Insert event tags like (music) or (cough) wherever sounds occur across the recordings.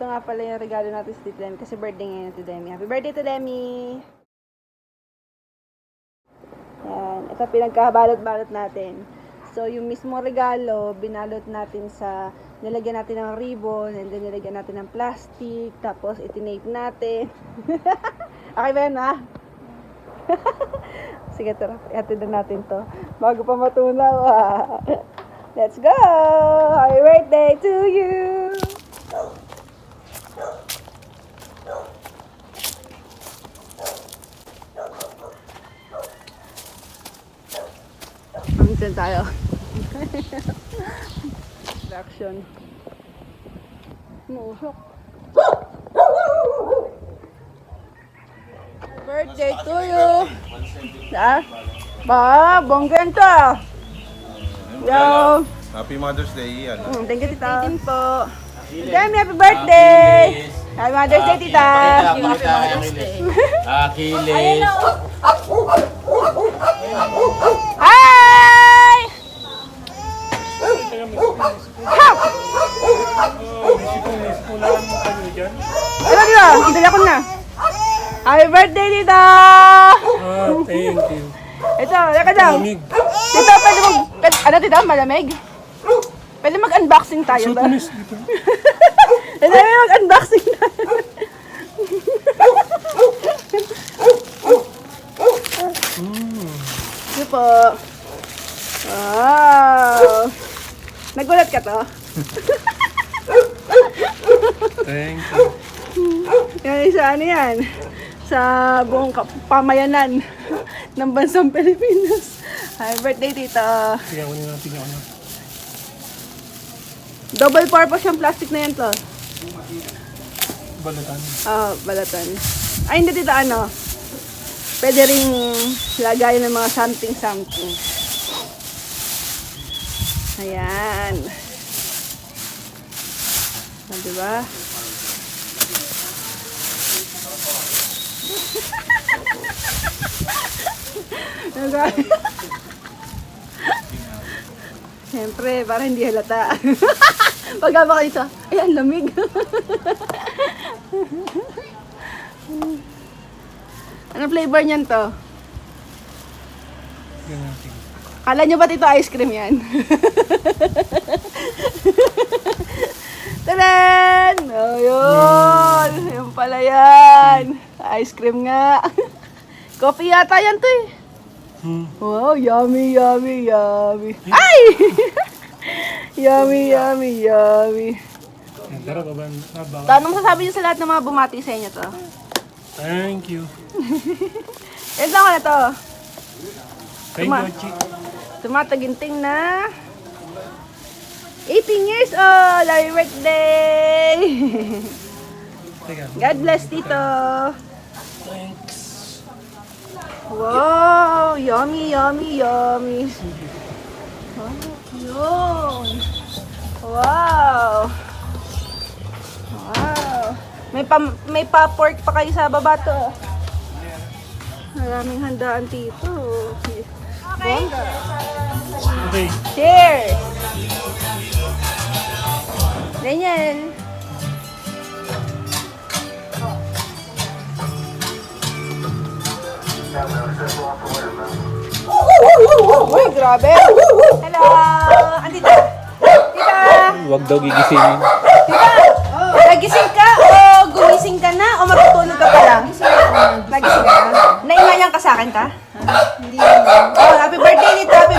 Ito nga pala yung regalo natin sa Tito Demi kasi birthday ngayon ni Demi. Happy birthday, Tito Demi! Yan. Ito pinagkabalot-balot natin. So, yung mismo regalo, binalot natin sa, nilagyan natin ng ribbon, and then nilagyan natin ng plastic, tapos itinape natin. (laughs) okay ba yan, ha? (laughs) Sige, tara. Ihatid na natin to. Bago pa matunaw, ha? Let's go! Happy birthday to you! Minsan tayo. (laughs) Reaction. Musok. Birthday to you! Ha? Ba, bonggan to! Yo! Happy Mother's Day, ano? Mm, thank you, tita. Thank po. Demi, happy birthday! Happy Mother's Day, tita! Happy Mother's Day. Akilis. Hi! Hap! Ano dito? Hintay ako na. Happy birthday, tita! Ah, thank you. Ito, laka daw. Lamig. Tito, pwede mag... Pwede, ano tita? Malamig? Pwede mag-unboxing tayo ba? Tumis (laughs) dito. Pwede mag-unboxing tayo. Ito po. Wow! Nagulat ka to? (laughs) Thank you. Yan sa ano yan? Sa buong pamayanan ng bansang Pilipinas. Happy birthday, tita. Tingnan ko na, tingnan ko na. Double purpose yung plastic na yan to. Balatan. Ah, balatan. Ay, hindi tita, ano? Pwede rin lagay ng mga something-something. Ayan. Ah, diba? (laughs) Siyempre, para hindi halata. (laughs) Pagkama kayo sa, ay, ang lamig. (laughs) ano flavor niyan to? Kala nyo ba ito ice cream yan? Tadan! Yun! Yung pala yan. Ice cream nga. (laughs) Coffee yata yan to eh. Hmm. Wow, yummy, yummy, yummy. Ay! (laughs) yummy, yummy, yummy. Ang Tara, baba. Ah, baka. So, anong masasabi niyo sa lahat ng mga bumati sa inyo to? Thank you. (laughs) Ito ko na to. Thank Tuma. you. Tumataginting na 18 years old! Happy birthday! God bless, Tito! Thanks. Wow! Yummy, yummy, yummy! Wow! Yun! Wow! Wow! May pa, may pa pork pa kayo sa baba to. Maraming handaan dito. Bongga. Okay. Cheers! Ganyan. Uy, grabe! Hello! Andita! Tita! Huwag daw gigisingin. Tita! Nagising ka o gumising ka na o matutulog ka pa lang? Nagising ka na? Naingayan ka sa akin, ta? Hindi. Oh, happy birthday, Tita! Happy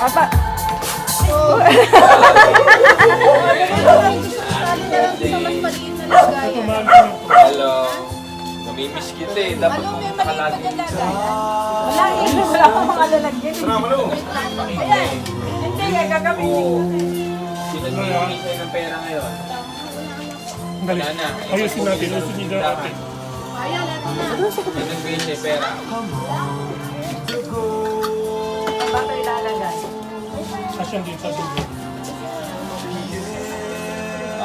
Apa? Hello. Namimiss kita eh. Dapat mo nakalagi dito. Wala eh. Wala akong mga lalagyan. Ayan. Hindi nga, gagamitin ko. Sino nagbibigay sa'yo ng pera ngayon? Wala na. Ayusin natin. Ayusin niyo daw ate. Sino nagbibigay sa'yo pera? Yan dito sa dulo.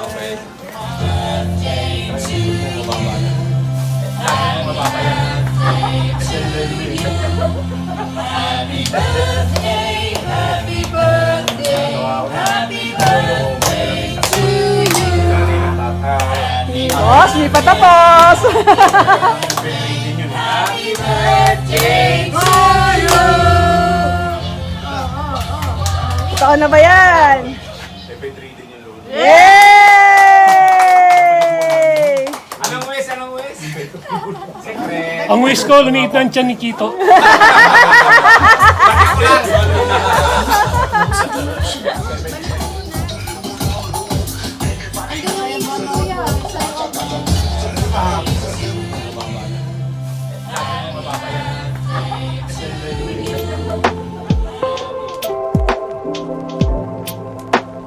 Okay. Mababa na. Mababa yan. Boss, hindi pa tapos! Totoo na ba yan? Every 3 din yung load. Yay! Anong wish? Anong wish? Secret. Ang wish ko, lumiit ng ni Kito. Bakit? (laughs)